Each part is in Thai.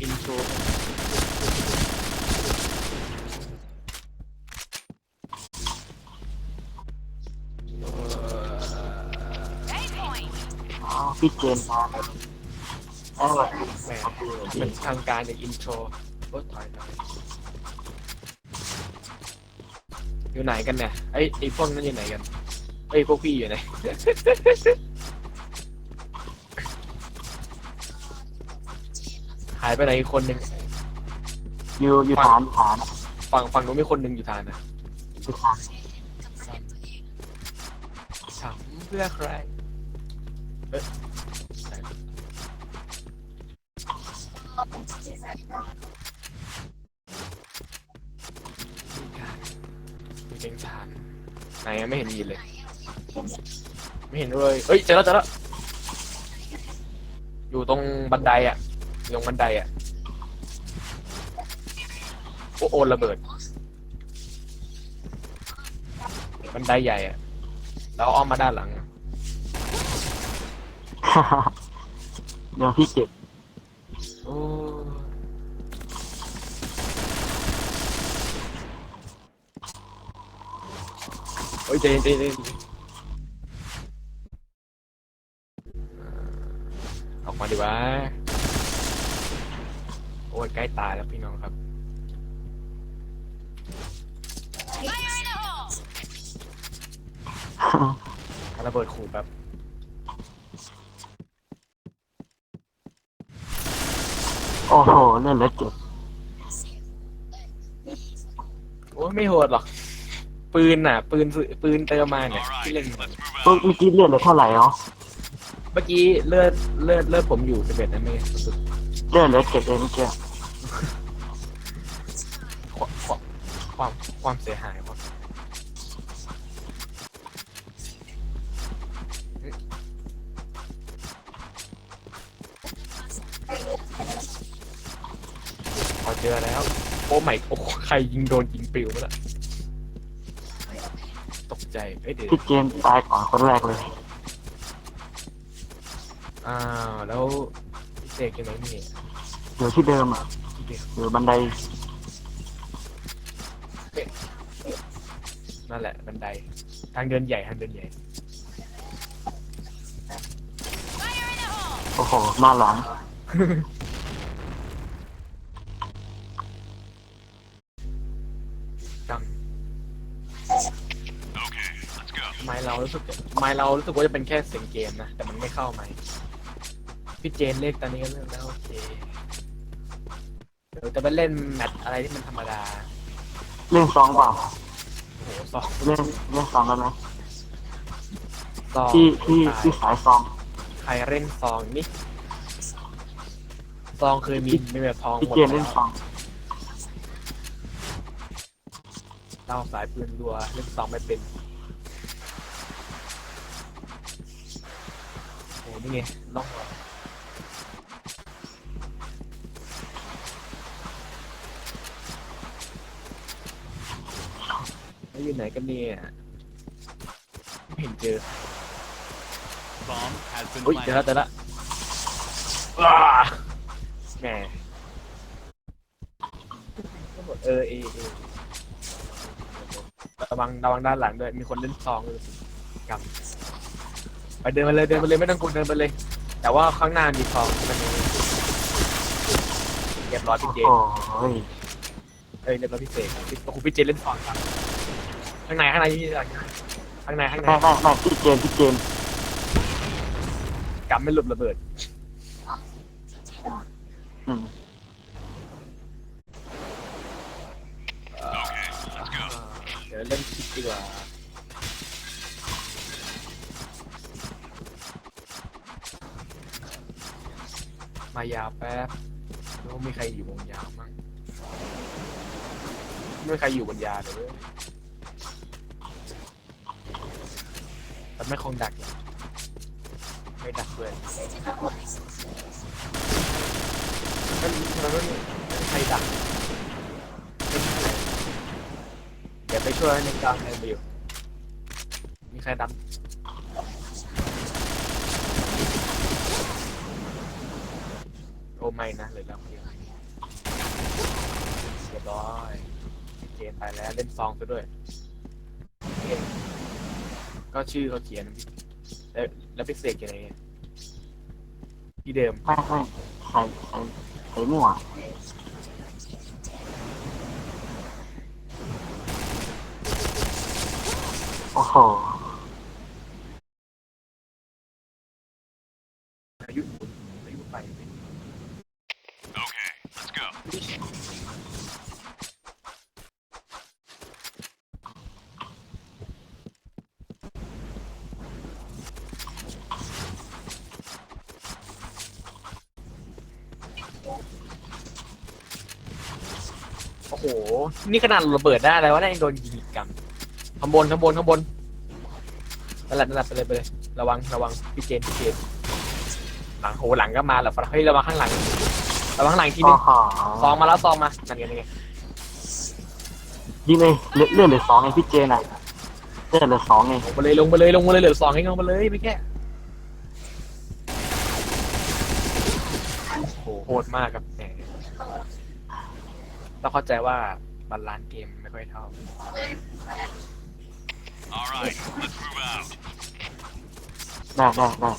อินโทรเอ่ออ๋อพี่เจนมาเออแหมเป็นทางการอย่างอินโทรโอ้ถอยถอยอยู่ไหนกันเนี่ยไอ้ไอ้พวกนั้นอยู่ไหนกันไอ้ยพวกพี่อยู่ไหนายไปไหนอีกคนหนึ่งอยู่อยู่ฐานฐานฝั่งฝั่งนู้นมีคนหนึ่งอยู่ทานนะอยู่ฐานทำเพื่อใครเอ๊ะไหนมีเก่งทานไหนอะไม่เห็นมีเลย ไม่เห็นเลยเอ้ยเจอแล้วเจอแล้วอยู่ตรงบันไดอะ อยู่ตรงบันไดอะโอ้โอนระเบิด บันไดใหญ่อะแล้วอ้อมมาด้านหลังอะเดี๋ยวพี่เจ็บโอ้โอ้ยเจนเจนเจนออกมาดีวะโอ้ยใกล้ตายแล้วพี่น้องครับ ระเบิดขู่แบบโอ้โหเล่นแล้วเจ็บโอ้ยไม่โหดหรอก ปืนน่ะ ปืนซื้อปืนเติมมาเนี่ยที่เล่นมาเมื่อเมื่อกี้เลือดเหลือเท่าไหร่อ๋อเมื่อกี้เลือดเลือดเลือดผมอยู่สิบเอ็ดนะไม่สุดเลือดเหลือเจ็บเองเมื่อกี้ ความความเสียหายความพอเจอแล้ว โอ้ไม่โอ้ใครยิงโดนยิงปลิวมาละตกใจเอ้ยเดี๋ยวพี่เจนตายก่อนคนแรกเลย อ้าวแล้วพี่เสกอยู่ไหนนี่อยู่ที่เดิมอะที่เดียวอยู่บันได นั่นแหละบันได ทางเดินใหญ่ทางเดินใหญ่ โอ้โหหน้าหลังจังไม้เรารู้สึกไม้เรารู้สึกว่าจะเป็นแค่เสียงเกมนะ แต่มันไม่เข้าไม้พี่เจนเลขตอนนี้ก็เริ่มแล้วโอเคเดี๋ยวจะไปเล่นแมตช์อะไรที่มันธรรมดา เล่นซองเปล่า โอ้โหซองเล่นเล่นซองได้ไหมซองที่ที่ตายที่สายซองใครเล่นซองนี่ซองเคยมีมีแบบทองพี่หมดเจนเล่นซแล้วองเราสายปืนรัวเล่นซองไม่เป็นโอ้นี่ไงล่องรอยแล้ว อยู่ไหนกันเนี่ยไม่เห็นเจอ Bomb has been อุ้ยเจอแล้ว planted. เจอแล้วว้าแหมเออเอเอระวังระวังด้านหลังด้วย มีคนเล่นซองเลยกับไปเดินมาเลยเดินมาเลยไม่ต้องกลัวเดินไปเลย แต่ว่าข้างหน้ามีซองมันมีเรียบร้อยพี่เจ โอ้นโหเอ้ยเรียบร้อยพี่เสกพี่โอ้โหพี่เจนเล่นซองครับ ข้างในข้างในพี่ข้างในข้างในไม่ไม่ไม่พี่เจนพี่เจนกำไม่หลุดระเบิด อืมเดี๋ยวเล่นคลิปดีกว่า มายาวแป๊บแล้วมีใครอยู่บนยาวมั้งไม่มีใครอยู่บนยาเลยเว้ย ไม่คงดักหรอกไม่ดักเลยมันมันไม่มีใครดักไม่มีใครเดี๋ยวไปช่วยในกลางในบิวมีใครดักโอ้ไม่นะเลยแล้วเดียวร้อยเจนไปแล้วเล่นซองซะด้วยเก่ง ก็ชื่อเขาเขียนแล้วแล้วไปเสกอยู่ไงที่เดิมไม่ไม่ใส่ใส่ใส่มั่วโอ้โห อายุอายุไป Okay, let's go. โอ้โห นี่ขนาดระเบิดได้แล้ววะเนี่ยยังโดนยิงอีกกำข้างบนข้างบนข้างบนนั่นแหละนั่นแหละไปเลยไปเลย ระวังระวังพี่เจนพี่เจนหลังโหหลังก็มาแล้วเฮ้ยระวังข้างหลัง ระวังข้างหลังอีกทีนึโอ้งโหซองมาแล้วซองมานั่นไงนั่นไงยิงเลยเลือดเลือดเหลือสองไงพี่เจนอะเลือดเหลือสองไงลงมาเลยลงมาเลยลงมาเลยเหลือสองให้ลงมาเลยไม่แค่โอ้โหโหดมากครับแหม ต้องเข้าใจว่าบาลานซ์เกมไม่ค่อยเท่า All right, let's move out. ได้ได้ได้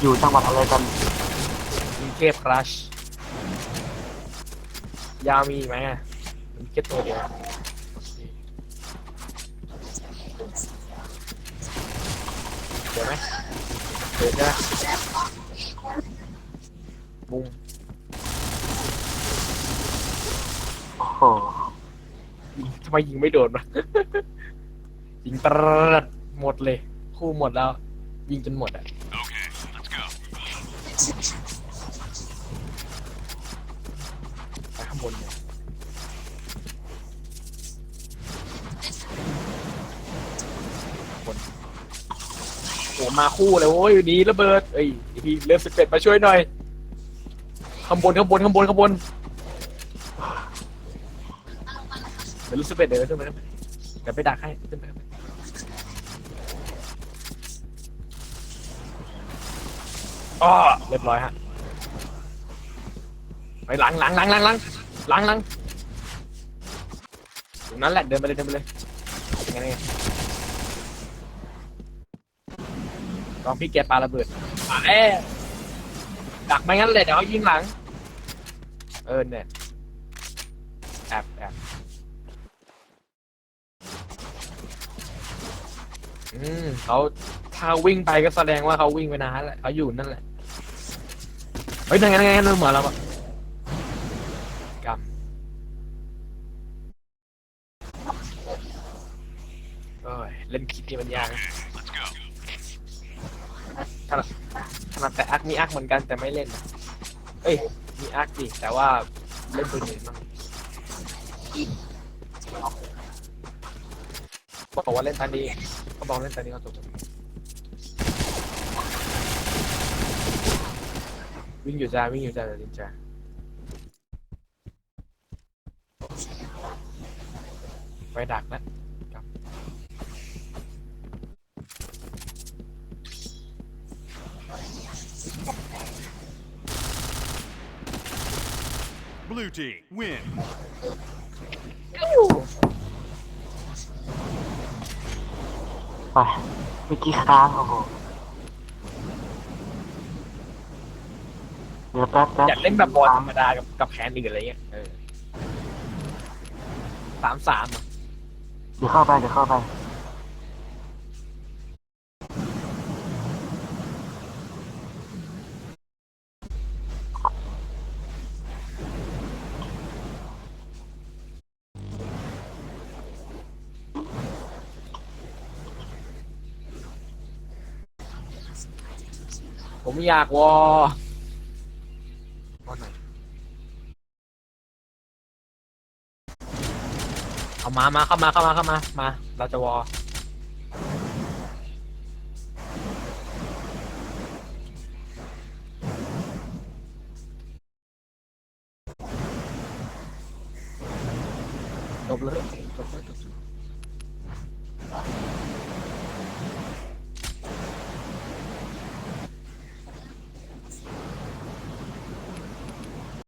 อยู่จังหวัดอะไรกันมีเทพครัชยาวมีอีกไหมอะมีแค่ตัวเดียว ดี๋ยวไหมเดี๋ยวจะบุ้มโอ้โหยิงทำไมยิงไม่โดนวะ ยิงตรัดหมดเลย คู่หมดแล้ว ยิงจนหมดอะ Okay, let's go. โอ้มาคู่เลยโอ้ยอยู่นี้ระเบิดเอ้ยพี่เริ่มสิบเอ็ดมาช่วยหน่อยข้างบนข้างบนข้างบนข้างบนเดี๋ยวรู้สิบเอ็ดเดี๋ยวขึ้นไปเดี๋ยวไปดักให้ขึ้นไปขึ้นไปอ๋อเรียบร้อยฮะไปหลังหลังหลังหลังหลังหลังหลังตรงนั้นแหละเดินไปเลยเดินไปเลยยังไง ลองพี่แกปาระเบิดมาเอ๊ะดักไม่งั้นเลยเดี๋ยวเขายิงหลัง เออเนี่ยแอบแอบอืมเขาถ้าวิ่งไปก็แสดงว่าเขาวิ่งไปนานแหละเขาอยู่นั่นแหละ เฮ้ยนั่นไงนั่นไงเริ่มมาแล้วอะกรรมโอ้ยเล่นคิดนี่มันยาก นะ Let's go. ขนาดขนาดแต่อักมีอักเหมือนกันแต่ไม่เล่น เอ้ย มีอักดิแต่ว่าเล่นปืนอื่นบ้างก็บอกว่าเล่นตานี้ก็บอกเล่นตานี้ก็จบวิ่งอยู่จ้าวิ่งอยู่จ้าเดี๋ยวลินจ้าไปดักแล้ Blue team, win. ไปเมื่อกี้ค้างโอ้โหเดี๋ยวแป๊บแป๊บอยากเล่นแบบบอลธรรมดากับกับแขนอื่นอะไรเงี้ยเออสามสามอะเดี๋ยวเข้าไปเดี๋ยวเข้าไป ผมอยากวอวอหน่อยเอามามาเข้ามาเข้ามาเข้ามามา เราจะวอจบเลยจบเลยจบเลย